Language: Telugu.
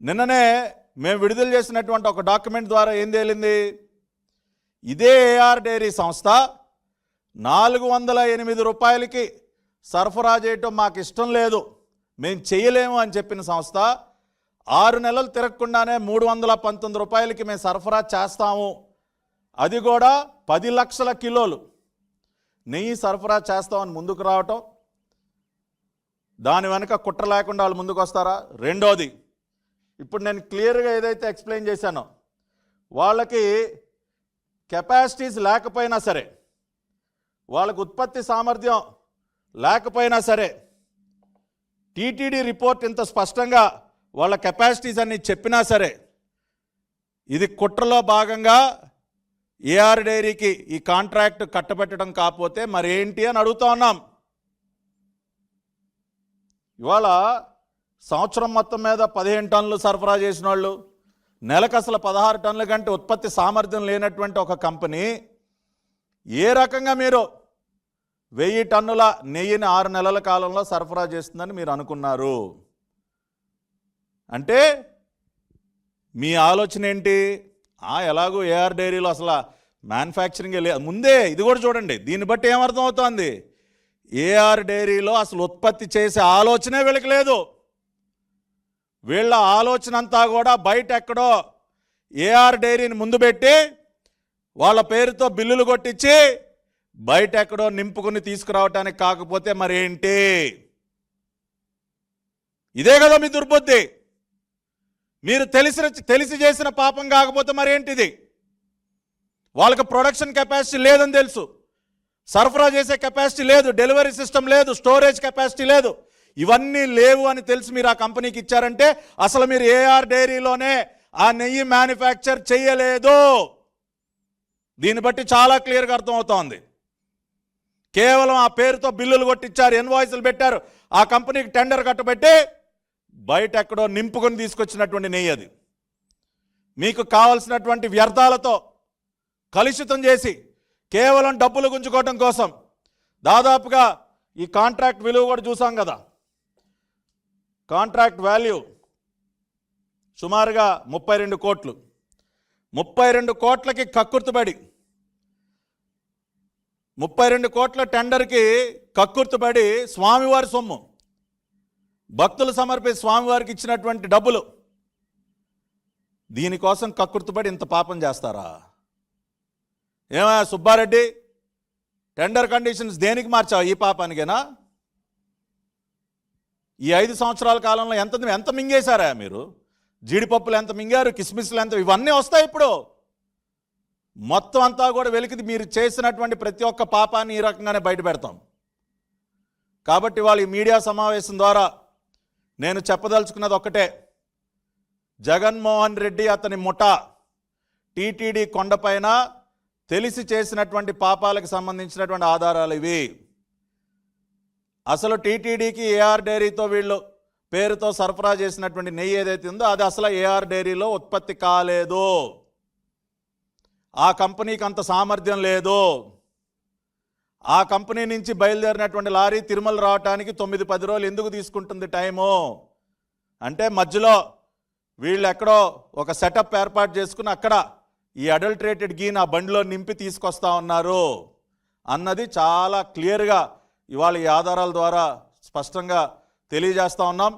నిన్ననే మేము విడుదల చేసినటువంటి ఒక డాక్యుమెంట్ ద్వారా ఏం తేలింది? ఇదే ఏఆర్ డైరీ సంస్థ నాలుగు వందల ఎనిమిది రూపాయలకి సరఫరా చేయటం మాకు ఇష్టం లేదు. మేము చేయలేము అని చెప్పిన సంస్థ ఆరు నెలలు తిరగకుండానే మూడు వందల పంతొమ్మిది రూపాయలకి మేము సరఫరా చేస్తాము. అది కూడా పది లక్షల కిలోలు. నెయ్యి సరఫరా చేస్తామని ముందుకు రావటం. దాని వెనక కుట్ర లేకుండా వాళ్ళు ముందుకు వస్తారా రెండోది ఇప్పుడు నేను క్లియర్గా ఏదైతే ఎక్స్ప్లెయిన్ చేశానో వాళ్ళకి కెపాసిటీస్ లేకపోయినా సరే వాళ్ళకు ఉత్పత్తి సామర్థ్యం లేకపోయినా సరే టీటీడీ రిపోర్ట్ ఇంత స్పష్టంగా వాళ్ళ కెపాసిటీస్ అన్ని చెప్పినా సరే ఇది కుట్రలో భాగంగా ఏఆర్ డైరీకి ఈ కాంట్రాక్ట్ కట్టబెట్టడం కాకపోతే మరేంటి అని అడుగుతా ఉన్నాం. ఇవాళ సంవత్సరం మొత్తం మీద పదిహేను టన్నులు సరఫరా చేసిన వాళ్ళు నెలకు అసలు పదహారు టన్నుల కంటే ఉత్పత్తి సామర్థ్యం లేనటువంటి ఒక కంపెనీ ఏ రకంగా మీరు వెయ్యి టన్నుల నెయ్యిని ఆరు నెలల కాలంలో సరఫరా చేస్తుందని మీరు అనుకున్నారు? అంటే మీ ఆలోచన ఏంటి? ఆ, ఎలాగో ఏఆర్ డైరీలో అసలు మ్యానుఫ్యాక్చరింగ్ లే ముందే ఇది కూడా చూడండి దీన్ని బట్టి ఏమర్థం అవుతోంది ఏఆర్ డైరీలో అసలు ఉత్పత్తి చేసే ఆలోచనే వెలకలేదు వీళ్ళ ఆలోచన అంతా కూడా బయట ఎక్కడో ఏఆర్ డైరీని ముందు పెట్టి వాళ్ళ పేరుతో బిల్లులు కొట్టించి బయట ఎక్కడో నింపుకుని తీసుకురావటానికి కాకపోతే మరేంటి? ఇదే కదా మీ దుర్బుద్ధి. మీరు తెలిసిన తెలిసి చేసిన పాపం కాకపోతే మరేంటిది? వాళ్ళకి ప్రొడక్షన్ కెపాసిటీ లేదని తెలుసు. సరఫరా చేసే కెపాసిటీ లేదు డెలివరీ సిస్టమ్ లేదు స్టోరేజ్ కెపాసిటీ లేదు. ఇవన్నీ లేవు అని తెలిసి మీరు ఆ కంపెనీకి ఇచ్చారంటే అసలు మీరు ఏఆర్ డైరీలోనే ఆ నెయ్యి మ్యానుఫ్యాక్చర్ చేయలేదు. దీన్ని బట్టి చాలా క్లియర్గా అర్థమవుతోంది. కేవలం ఆ పేరుతో బిల్లులు కొట్టించారు ఎన్వాయిస్లు పెట్టారు. ఆ కంపెనీకి టెండర్ కట్టబెట్టి బయట ఎక్కడో నింపుకొని తీసుకొచ్చినటువంటి నెయ్యి అది. మీకు కావలసినటువంటి వ్యర్థాలతో కలుషితం చేసి కేవలం డబ్బులు గుంజుకోవడం కోసం దాదాపుగా ఈ కాంట్రాక్ట్ విలువ కూడా చూసాం కదా. కాంట్రాక్ట్ వాల్యూ సుమారుగా ముప్పై రెండు కోట్లు. ముప్పై రెండు కోట్లకి కక్కుర్తుబడి ముప్పై రెండు కోట్ల టెండర్కి కక్కుర్తుబడి స్వామివారి సొమ్ము. భక్తులు సమర్పించి స్వామివారికి ఇచ్చినటువంటి డబ్బులు. దీనికోసం కక్కుర్తుబడి ఇంత పాపం చేస్తారా? ఏమయ్యా సుబ్బారెడ్డి టెండర్ కండిషన్స్ దేనికి మార్చావు? ఈ పాపానికేనా? ఈ ఐదు సంవత్సరాల కాలంలో ఎంత ఎంత మింగేశారా మీరు? జీడిపప్పులు ఎంత మింగారు? కిస్మిస్లు ఎంత? ఇవన్నీ వస్తాయి ఇప్పుడు. మొత్తం అంతా కూడా వెలికిది. మీరు చేసినటువంటి ప్రతి ఒక్క పాపాన్ని ఈ రకంగానే బయట పెడతాం. కాబట్టి వాళ్ళ ఈ మీడియా సమావేశం ద్వారా నేను చెప్పదలుచుకున్నది ఒక్కటే. జగన్మోహన్ రెడ్డి అతని ముఠా టీటీడీ కొండపైన తెలిసి చేసినటువంటి పాపాలకు సంబంధించినటువంటి ఆధారాలు ఇవి. అసలు టీటీడీకి ఏఆర్ డైరీతో వీళ్ళు పేరుతో సరఫరా చేసినటువంటి నెయ్యి ఏదైతే ఉందో అది అసలు ఏఆర్ డైరీలో ఉత్పత్తి కాలేదు. ఆ కంపెనీకి అంత సామర్థ్యం లేదు. ఆ కంపెనీ నుంచి బయలుదేరినటువంటి లారీ తిరుమల రావటానికి తొమ్మిది పది రోజులు ఎందుకు తీసుకుంటుంది టైము? అంటే మధ్యలో వీళ్ళు ఎక్కడో ఒక సెటప్ ఏర్పాటు చేసుకుని అక్కడ ఈ అడల్ట్రేటెడ్ గీన్ ఆ బండిలో నింపి తీసుకొస్తా ఉన్నారు. అన్నది చాలా క్లియర్గా ఇవాళ ఈ ఆధారాల ద్వారా స్పష్టంగా తెలియజేస్తా ఉన్నాం.